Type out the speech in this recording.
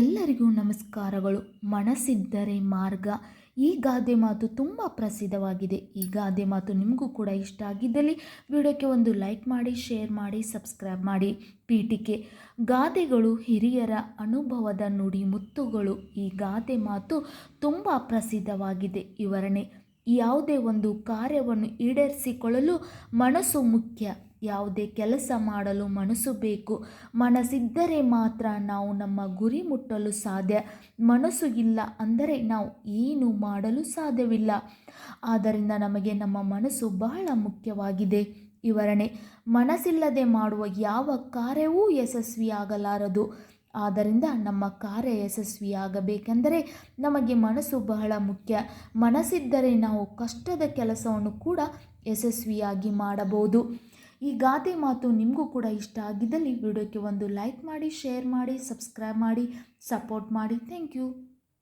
ಎಲ್ಲರಿಗೂ ನಮಸ್ಕಾರಗಳು. ಮನಸ್ಸಿದ್ದರೆ ಮಾರ್ಗ. ಈ ಗಾದೆ ಮಾತು ತುಂಬ ಪ್ರಸಿದ್ಧವಾಗಿದೆ. ಈ ಗಾದೆ ಮಾತು ನಿಮಗೂ ಕೂಡ ಇಷ್ಟ ಆಗಿದ್ದಲ್ಲಿ ವಿಡಿಯೋಕ್ಕೆ ಒಂದು ಲೈಕ್ ಮಾಡಿ, ಶೇರ್ ಮಾಡಿ, ಸಬ್ಸ್ಕ್ರೈಬ್ ಮಾಡಿ. ಪೀಠಿಕೆ. ಗಾದೆಗಳು ಹಿರಿಯರ ಅನುಭವದ ನುಡಿ ಮುತ್ತುಗಳು. ಈ ಗಾದೆ ಮಾತು ತುಂಬ ಪ್ರಸಿದ್ಧವಾಗಿದೆ. ವಿವರಣೆ. ಯಾವುದೇ ಒಂದು ಕಾರ್ಯವನ್ನು ಈಡೇರಿಸಿಕೊಳ್ಳಲು ಮನಸ್ಸು ಮುಖ್ಯ. ಯಾವುದೇ ಕೆಲಸ ಮಾಡಲು ಮನಸ್ಸು ಬೇಕು. ಮನಸ್ಸಿದ್ದರೆ ಮಾತ್ರ ನಾವು ನಮ್ಮ ಗುರಿ ಮುಟ್ಟಲು ಸಾಧ್ಯ. ಮನಸ್ಸು ಇಲ್ಲ ಅಂದರೆ ನಾವು ಏನು ಮಾಡಲು ಸಾಧ್ಯವಿಲ್ಲ. ಆದ್ದರಿಂದ ನಮಗೆ ನಮ್ಮ ಮನಸ್ಸು ಬಹಳ ಮುಖ್ಯವಾಗಿದೆ. ವಿವರಣೆ, ಮನಸ್ಸಿಲ್ಲದೆ ಮಾಡುವ ಯಾವ ಕಾರ್ಯವೂ ಯಶಸ್ವಿಯಾಗಲಾರದು. ಆದ್ದರಿಂದ ನಮ್ಮ ಕಾರ್ಯ ಯಶಸ್ವಿಯಾಗಬೇಕೆಂದರೆ ನಮಗೆ ಮನಸ್ಸು ಬಹಳ ಮುಖ್ಯ. ಮನಸ್ಸಿದ್ದರೆ ನಾವು ಕಷ್ಟದ ಕೆಲಸವನ್ನು ಕೂಡ ಯಶಸ್ವಿಯಾಗಿ ಮಾಡಬಹುದು. ಈ ಗಾದೆ ಮಾತು ನಿಮಗೂ ಕೂಡ ಇಷ್ಟ ಆಗಿದ್ದಲ್ಲಿ ವಿಡಿಯೋಕ್ಕೆ ಒಂದು ಲೈಕ್ ಮಾಡಿ, ಶೇರ್ ಮಾಡಿ, ಸಬ್ಸ್ಕ್ರೈಬ್ ಮಾಡಿ, ಸಪೋರ್ಟ್ ಮಾಡಿ. Thank you.